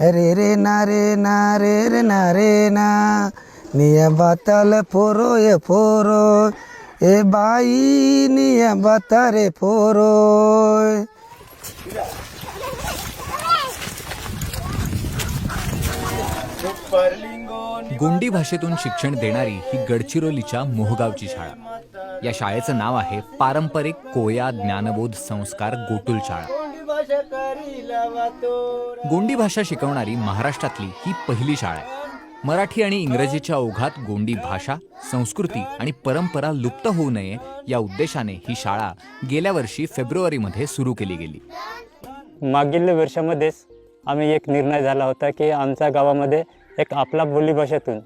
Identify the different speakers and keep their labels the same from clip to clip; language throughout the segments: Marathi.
Speaker 1: रे रे ना रे ना रे रे ना रे ना. निया बाताल पोरो ये पोरो ए बाई निया बाता रे पोरो
Speaker 2: गोंडी भाषेतून शिक्षण देणारी ही गडचिरोलीच्या मोहगावची शाळा. या शाळेचं नाव आहे पारंपरिक कोया ज्ञानबोध संस्कार गोटुल शाळा. गोंडी भाषा शिकवणारी महाराष्ट्रातली ही पहिली शाळा आहे. मराठी आणि इंग्रजीच्या ओघात गोंडी भाषा संस्कृती आणि परंपरा लुप्त होऊ नये या उद्देशाने ही शाळा गेल्या वर्षी फेब्रुवारीमध्ये सुरू केली गेली.
Speaker 3: मागील वर्षामध्येच आम्ही एक निर्णय झाला होता की आमच्या गावामध्ये एक आपला बोलीभाषेतून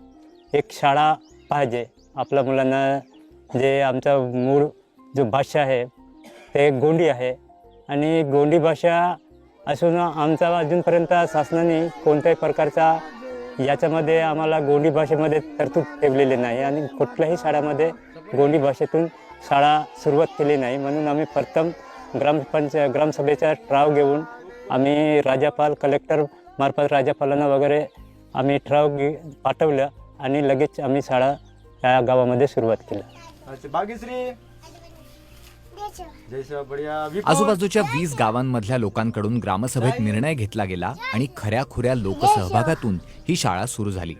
Speaker 3: एक शाळा पाहिजे. आपल्या मुलांना जे आमचा मूळ जो भाषा आहे ते गोंडी आहे. आणि गोंडी भाषा असून आमचा अजूनपर्यंत शासनाने कोणत्याही प्रकारचा याच्यामध्ये आम्हाला गोंडी भाषेमध्ये तरतूद ठेवलेली नाही आणि कुठल्याही शाळामध्ये गोंडी भाषेतून शाळा सुरुवात केली नाही. म्हणून आम्ही प्रथम ग्रामपंच ग्रामसभेचा ठराव घेऊन आम्ही राज्यपाल कलेक्टर मार्फत राज्यपालांना वगैरे आम्ही ठराव घे पाठवलं आणि लगेच आम्ही शाळा या गावामध्ये सुरुवात केली.
Speaker 4: बागेश्री
Speaker 2: आजूबाजूच्या वीस गावांमधल्या लोकांकडून ग्रामसभेत निर्णय घेतला गेला आणि खऱ्याखुऱ्या लोकसहभागातून ही शाळा सुरू झाली.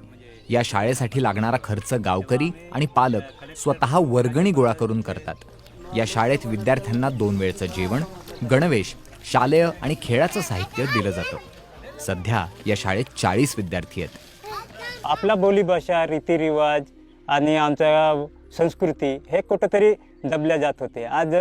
Speaker 2: या शाळेसाठी लागणारा खर्च गावकरी आणि पालक स्वतः वर्गणी गोळा करून करतात. या शाळेत विद्यार्थ्यांना दोन वेळचं जेवण गणवेश शालेय आणि खेळाचं साहित्य दिलं जातं. सध्या या शाळेत चाळीस विद्यार्थी आहेत.
Speaker 3: आपला बोलीभाषा रीतिरिवाज आणि आमच्या संस्कृती हे कुठंतरी दबल्या जात होते. आज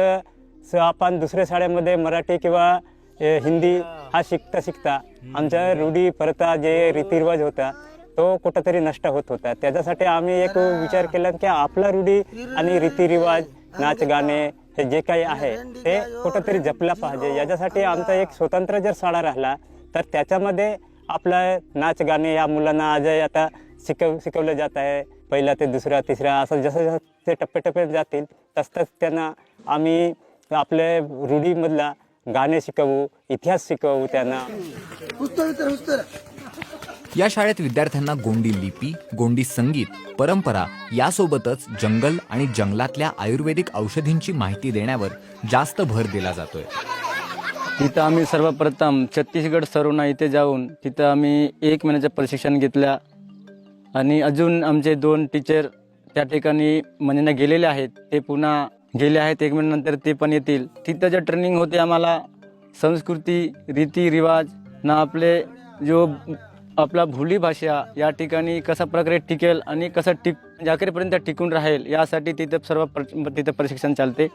Speaker 3: स आपण दुसऱ्या शाळेमध्ये मराठी किंवा हिंदी हा शिकता शिकता आमच्या रूढी परता जे रीतिरिवाज होता. तो कुठंतरी नष्ट होत होता. त्याच्यासाठी आम्ही एक विचार केला की आपला रूढी आणि रीतिरिवाज नाच गाणे हे जे काही आहे ते कुठंतरी जपला पाहिजे. याच्यासाठी आमचा एक स्वतंत्र जर शाळा राहिला तर त्याच्यामध्ये आपलं नाच गाणे या मुलांना आजही आता शिकव शिकवलं जात आहे. पहिला ते दुसरा तिसरा असं जसं जसं ते टप्प्याटप्प्यात जातील तस तस त्यांना आम्ही आपल्या रूढीमधला गाणे शिकवू इतिहास शिकवू त्यांना.
Speaker 2: या शाळेत विद्यार्थ्यांना गोंडी लिपी गोंडी संगीत परंपरा यासोबतच जंगल आणि जंगलातल्या आयुर्वेदिक औषधींची माहिती देण्यावर जास्त भर दिला जातोय.
Speaker 5: तिथं आम्ही सर्वप्रथम छत्तीसगड सरोना इथे जाऊन तिथं आम्ही एक महिन्याचं प्रशिक्षण घेतलं आणि अजून आमचे दोन टीचर त्या ठिकाणी म्हणण्याने गेलेले आहेत ते पुन्हा गेले आहेत एक महिन्यानंतर ते पण येतील. तिथं जे ट्रेनिंग होते आम्हाला संस्कृती रीतिरिवाज ना आपले जो आपला भोली भाषा या ठिकाणी कशा प्रकारे टिकेल आणि कसं टिक जाखेरपर्यंत टिकून राहील यासाठी तिथं सर्व प्र- तिथं प्रशिक्षण चालते.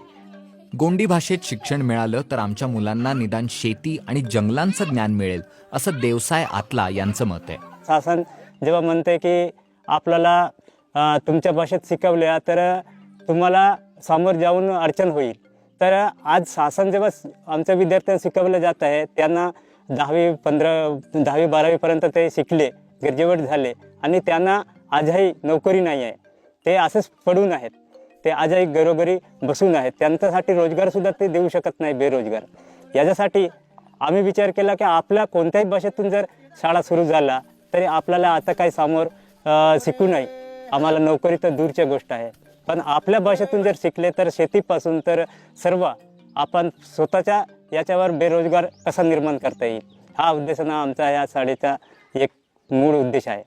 Speaker 2: गोंडी भाषेत शिक्षण मिळालं तर आमच्या मुलांना निदान शेती आणि जंगलांचं ज्ञान मिळेल असं देवसाय आतला यांचं मत आहे.
Speaker 3: शासन जेव्हा म्हणते की आपल्याला तुमच्या भाषेत शिकवल्या तर तुम्हाला समोर जाऊन अडचण होईल. तर आज शासन जेव्हा आमच्या विद्यार्थ्यांना शिकवलं जात आहे त्यांना दहावी पंधरा दहावी बारावीपर्यंत ते शिकले ग्रॅज्युएट झाले. आणि त्यांना आजही नोकरी नाही आहे. ते असेच पडून आहेत. ते आजही घरोघरी बसून आहेत. त्यांच्यासाठी रोजगारसुद्धा ते देऊ शकत नाही बेरोजगार. याच्यासाठी आम्ही विचार केला की आपल्या कोणत्याही भाषेतून जर शाळा सुरू झाला तरी आपल्याला आता काही समोर शिकू नाही. आम्हाला नोकरी तर दूरची गोष्ट आहे. पण आपल्या भाषेतून जर शिकले तर शेतीपासून तर सर्व आपण स्वतःच्या याच्यावर बेरोजगार कसा निर्माण करता येईल? हा उद्देशानं आमचा या शाळेचा एक मूळ उद्देश आहे.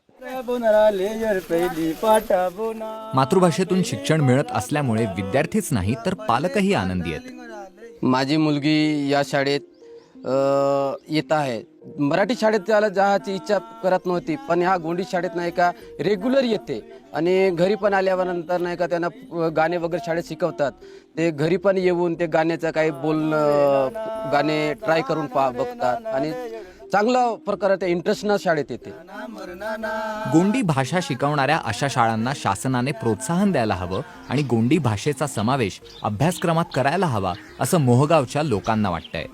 Speaker 2: मातृभाषेतून शिक्षण मिळत असल्यामुळे विद्यार्थीच नाही तर पालकही आनंदी आहेत.
Speaker 6: माझी मुलगी या शाळेत येत आहे. मराठी शाळेत त्याला जायची इच्छा करत नव्हती पण ह्या गोंडी शाळेत नाही का रेग्युलर येते. आणि घरी पण आल्यानंतर नाही का त्यांना गाणे वगैरे शाळेत शिकवतात. ते घरी पण येऊन ते गाण्याचं काही बोलणं गाणे ट्राय करून पा बघतात. आणि चांगला प्रकारे ते इंटरेस्टनं शाळेत येते.
Speaker 2: गोंडी भाषा शिकवणाऱ्या अशा शाळांना शासनाने प्रोत्साहन द्यायला हवं आणि गोंडी भाषेचा समावेश अभ्यासक्रमात करायला हवा असं मोहगावच्या लोकांना वाटतंय.